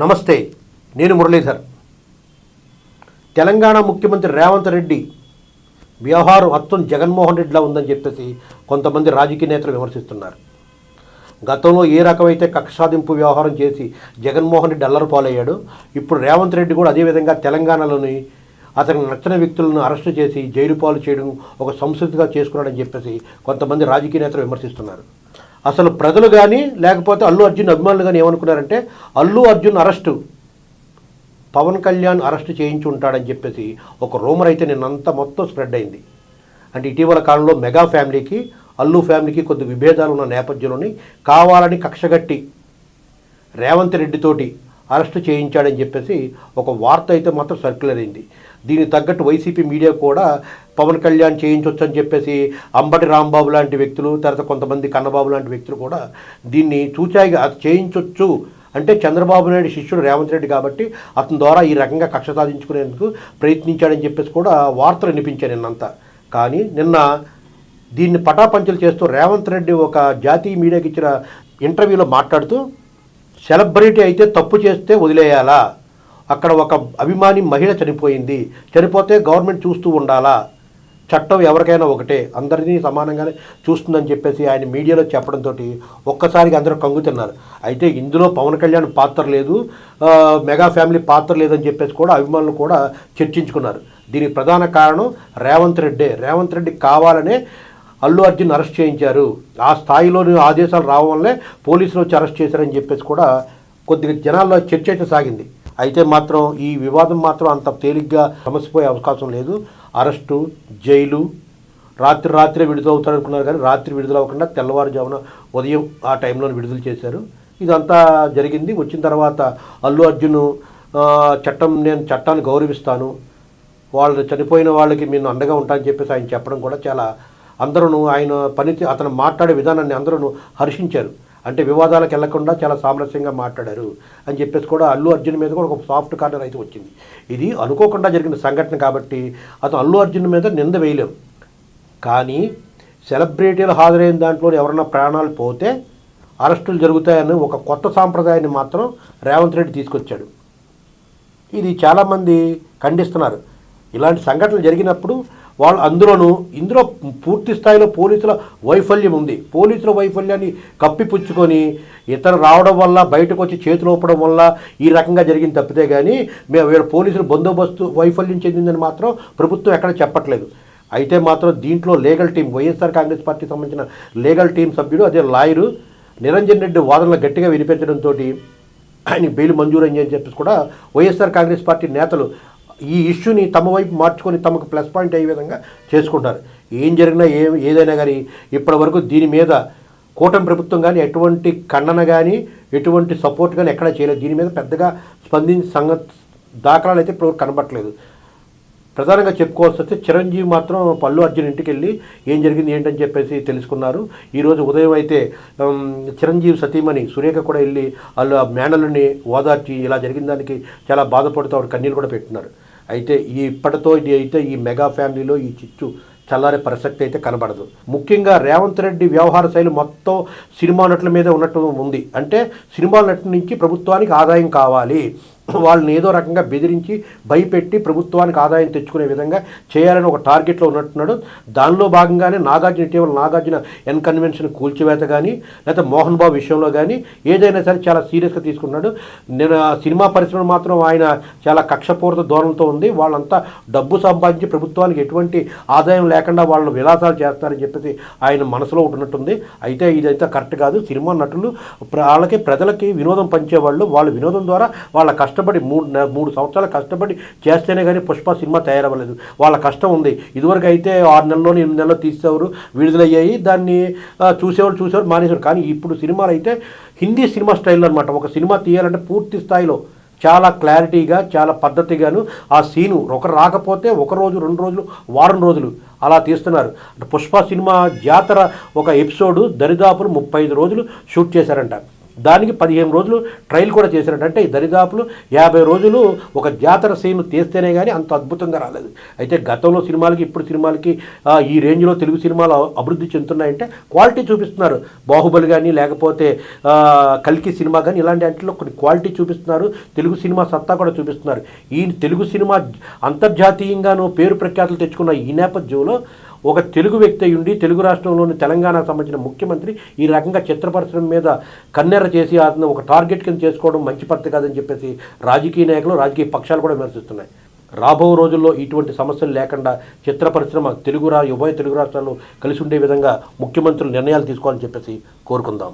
నమస్తే నేను మురళీధర్. తెలంగాణ ముఖ్యమంత్రి రేవంత్ రెడ్డి వ్యవహారం అత్తం జగన్మోహన్ రెడ్డిలా ఉందని చెప్పేసి కొంతమంది రాజకీయ నేతలు విమర్శిస్తున్నారు. గతంలో ఏ రకమైతే కక్షాదింపు వ్యవహారం చేసి జగన్మోహన్ రెడ్డి అల్లరి పాలయ్యాడు ఇప్పుడు రేవంత్ రెడ్డి కూడా అదేవిధంగా తెలంగాణలోని అతనికి నచ్చిన వ్యక్తులను అరెస్టు చేసి జైలు పాలు చేయడం ఒక సంస్కృతిగా చేసుకున్నాడని చెప్పేసి కొంతమంది రాజకీయ నేతలు విమర్శిస్తున్నారు. అసలు ప్రజలు కానీ లేకపోతే అల్లు అర్జున్ అభిమానులు కానీ ఏమనుకున్నారంటే అల్లు అర్జున్ అరెస్టు పవన్ కళ్యాణ్ అరెస్ట్ చేయించి ఉంటాడని చెప్పేసి ఒక రూమర్ అయితే నిన్నంతా మొత్తం స్ప్రెడ్ అయింది. అంటే ఇటీవల కాలంలో మెగా ఫ్యామిలీకి అల్లు ఫ్యామిలీకి కొద్ది విభేదాలు ఉన్న నేపథ్యంలోని కావాలని కక్షగట్టి రేవంత్ రెడ్డితోటి అరెస్ట్ చేయించాడని చెప్పేసి ఒక వార్త అయితే మాత్రం సర్క్యులర్ అయింది. దీనికి తగ్గట్టు వైసీపీ మీడియా కూడా పవన్ కళ్యాణ్ చేయించవచ్చు అని చెప్పేసి అంబటి రాంబాబు లాంటి వ్యక్తులు తర్వాత కొంతమంది కన్నబాబు లాంటి వ్యక్తులు కూడా దీన్ని చూచాయిగా అది చేయించవచ్చు అంటే చంద్రబాబు నాయుడు శిష్యుడు రేవంత్ రెడ్డి కాబట్టి అతని ద్వారా ఈ రకంగా కక్ష సాధించుకునేందుకు ప్రయత్నించాడని చెప్పేసి కూడా వార్తలు వినిపించాయి నిన్నంతా. కానీ నిన్న దీన్ని పటాపంచలు చేస్తూ రేవంత్ రెడ్డి ఒక జాతీయ మీడియాకి ఇచ్చిన ఇంటర్వ్యూలో మాట్లాడుతూ సెలబ్రిటీ అయితే తప్పు చేస్తే వదిలేయాలా? అక్కడ ఒక అభిమాని మహిళ చనిపోయింది. చనిపోతే గవర్నమెంట్ చూస్తూ ఉండాలా? చట్టం ఎవరికైనా ఒకటే. అందరినీ సమానంగానే చూస్తుందని చెప్పేసి ఆయన మీడియాలో చెప్పడంతో ఒక్కసారిగా అందరూ కంగుతున్నారు అయితే ఇందులో పవన్ కళ్యాణ్ పాత్ర లేదు. మెగా ఫ్యామిలీ పాత్ర లేదని చెప్పేసి కూడా అభిమానులు కూడా చర్చించుకున్నారు. దీనికి ప్రధాన కారణం రేవంత్ రెడ్డే. రేవంత్ రెడ్డి కావాలనే అల్లు అర్జున్ అరెస్ట్ చేయించారు. ఆ స్థాయిలోని ఆదేశాలు రావడం వల్లే పోలీసులు వచ్చి అరెస్ట్ చేశారని చెప్పేసి కూడా కొద్దిగా జనాల్లో చర్చ అయితే సాగింది. అయితే మాత్రం ఈ వివాదం మాత్రం అంత తేలిగ్గా సమసిపోయే అవకాశం లేదు. అరెస్టు జైలు రాత్రి రాత్రే విడుదలవుతారు అనుకున్నారు కానీ రాత్రి విడుదల అవ్వకుండా తెల్లవారుజామున ఉదయం ఆ టైంలో విడుదల చేశారు. ఇదంతా జరిగింది. వచ్చిన తర్వాత అల్లు అర్జున్ చట్టం నేను చట్టాన్ని గౌరవిస్తాను. వాళ్ళు చనిపోయిన వాళ్ళకి నేను అండగా ఉంటానని చెప్పేసి ఆయన చెప్పడం కూడా చాలా అందరూ ఆయన పని అతను మాట్లాడే విధానాన్ని అందరూ హర్షించారు. అంటే వివాదాలకు వెళ్ళకుండా చాలా సామరస్యంగా మాట్లాడారు అని చెప్పేసి కూడా అల్లు అర్జున్ మీద కూడా ఒక సాఫ్ట్ కార్నర్ అయితే వచ్చింది. ఇది అనుకోకుండా జరిగిన సంఘటన కాబట్టి అతను అల్లు అర్జున్ మీద నింద వేయలేం. కానీ సెలబ్రిటీలు హాజరైన దాంట్లో ఎవరన్నా ప్రాణాలు పోతే అరెస్టులు జరుగుతాయని ఒక కొత్త సాంప్రదాయాన్ని మాత్రం రేవంత్ రెడ్డి తీసుకొచ్చాడు. ఇది చాలామంది ఖండిస్తున్నారు. ఇలాంటి సంఘటనలు జరిగినప్పుడు వాళ్ళు అందులోనూ ఇందులో పూర్తి స్థాయిలో పోలీసుల వైఫల్యం ఉంది. పోలీసుల వైఫల్యాన్ని కప్పిపుచ్చుకొని ఇతర రావడం వల్ల బయటకు వచ్చి చేతులు ఊపడం వల్ల ఈ రకంగా జరిగింది తప్పితే కానీ మేము వీళ్ళ పోలీసులు బందోబస్తు వైఫల్యం చెందిందని మాత్రం ప్రభుత్వం ఎక్కడ చెప్పట్లేదు. అయితే మాత్రం దీంట్లో legal team YSR Congress party సంబంధించిన లీగల్ టీం సభ్యుడు అదే లాయరు నిరంజన్ రెడ్డి వాదనలు గట్టిగా వినిపించడంతో ఆయన బెయిల్ మంజూరు అని చెప్పేసి కూడా వైఎస్ఆర్ కాంగ్రెస్ పార్టీ నేతలు ఈ ఇష్యూని తమ వైపు మార్చుకొని తమకు ప్లస్ పాయింట్ అయ్యే విధంగా చేసుకుంటారు. ఏం జరిగినా ఏ ఏదైనా కానీ ఇప్పటి వరకు దీని మీద కూటమి ప్రభుత్వం కానీ ఎటువంటి ఖండన కానీ ఎటువంటి సపోర్ట్ కానీ ఎక్కడా చేయలేదు. దీని మీద పెద్దగా స్పందించిన సంగ దాఖలాలు అయితే ఇప్పుడు కనబట్టలేదు ప్రధానంగా చెప్పుకోవాల్సి వస్తే చిరంజీవి మాత్రం పల్లు అర్జున్ ఇంటికి వెళ్ళి ఏం జరిగింది ఏంటని చెప్పేసి తెలుసుకున్నారు. ఈరోజు ఉదయం అయితే చిరంజీవి సతీమణి సురేఖ కూడా వెళ్ళి వాళ్ళు ఆ మేనలుని ఓదార్చి ఇలా జరిగిన దానికి చాలా బాధపడుతూ ఆవిడ కన్నీళ్ళు కూడా పెట్టినారు అయితే ఈ ఇప్పటితో ఇది అయితే ఈ మెగా ఫ్యామిలీలో ఈ చిచ్చు చల్లారే ప్రసక్తి అయితే కనబడదు. ముఖ్యంగా రేవంత్ రెడ్డి వ్యవహార శైలి మొత్తం సినిమా నటుల మీద ఉన్నట్టు ఉంది. అంటే సినిమా నటుల నుంచి ప్రభుత్వానికి ఆదాయం కావాలి. వాళ్ళని ఏదో రకంగా బెదిరించి భయపెట్టి ప్రభుత్వానికి ఆదాయం తెచ్చుకునే విధంగా చేయాలని ఒక టార్గెట్లో ఉన్నట్టున్నాడు. దానిలో భాగంగానే నాగార్జున ఇటీవల నాగార్జున ఎన్ కన్వెన్షన్ కూల్చివేత కానీ లేకపోతే మోహన్ బాబు విషయంలో కానీ ఏదైనా సరే చాలా సీరియస్గా తీసుకున్నాడు. నేను సినిమా పరిశ్రమ మాత్రం ఆయన చాలా కక్షపూరిత ధోరణితో ఉంది. వాళ్ళంతా డబ్బు సంపాదించి ప్రభుత్వానికి ఎటువంటి ఆదాయం లేకుండా వాళ్ళు విలాసాలు చేస్తారని చెప్పేసి ఆయన మనసులో ఉంటున్నట్టుంది. అయితే ఇదంతా కరెక్ట్ కాదు. సినిమా నటులు వాళ్ళకి ప్రజలకి వినోదం పంచేవాళ్ళు. వాళ్ళ వినోదం ద్వారా వాళ్ళ కష్టపడి మూడు మూడు సంవత్సరాలు కష్టపడి చేస్తేనే కానీ పుష్ప సినిమా తయారవ్వలేదు. వాళ్ళ కష్టం ఉంది. ఇదివరకు అయితే ఆరు నెలల్లో ఎనిమిది నెలల్లో తీసేవారు విడుదలయ్యాయి. దాన్ని చూసేవారు చూసేవారు మానేశారు కానీ ఇప్పుడు సినిమాలు అయితే హిందీ సినిమా స్టైల్లో అనమాట ఒక సినిమా తీయాలంటే పూర్తి స్థాయిలో చాలా క్లారిటీగా చాలా పద్ధతిగాను ఆ సీను ఒకరు రాకపోతే ఒక రోజు రెండు రోజులు వారం రోజులు అలా తీస్తున్నారు. పుష్ప సినిమా జాతర ఒక ఎపిసోడు దరిదాపులు ముప్పై ఐదు రోజులు షూట్ చేశారంట. దానికి పదిహేను రోజులు ట్రయల్ కూడా చేశారట. అంటే ఈ దరిదాపులు యాభై రోజులు ఒక జాతర సీన్ తీస్తేనే కానీ అంత అద్భుతంగా రాలేదు. అయితే గతంలో సినిమాలకి ఇప్పుడు సినిమాలకి ఈ రేంజ్లో తెలుగు సినిమాలు అభివృద్ధి చెందుతున్నాయంటే క్వాలిటీ చూపిస్తున్నారు. బాహుబలి కానీ లేకపోతే కల్కి సినిమా కానీ ఇలాంటి వాటిలో కొన్ని క్వాలిటీ చూపిస్తున్నారు. తెలుగు సినిమా సత్తా కూడా చూపిస్తున్నారు. ఈ తెలుగు సినిమా అంతర్జాతీయంగాను పేరు ప్రఖ్యాతులు తెచ్చుకున్న ఈ నేపథ్యంలో ఒక తెలుగు వ్యక్తి ఉండి తెలుగు రాష్ట్రంలోని తెలంగాణకు సంబంధించిన ముఖ్యమంత్రి ఈ రకంగా చిత్ర పరిశ్రమ మీద కన్నెర చేసి అతను ఒక టార్గెట్ కింద చేసుకోవడం మంచి పద్ధతి కాదని చెప్పేసి రాజకీయ నాయకులు రాజకీయ పక్షాలు కూడా విమర్శిస్తున్నాయి. రాబో రోజుల్లో ఇటువంటి సమస్యలు లేకుండా చిత్ర పరిశ్రమ తెలుగు రా ఉభయ తెలుగు రాష్ట్రాలు కలిసి ఉండే విధంగా ముఖ్యమంత్రులు నిర్ణయాలు తీసుకోవాలని చెప్పేసి కోరుకుందాం.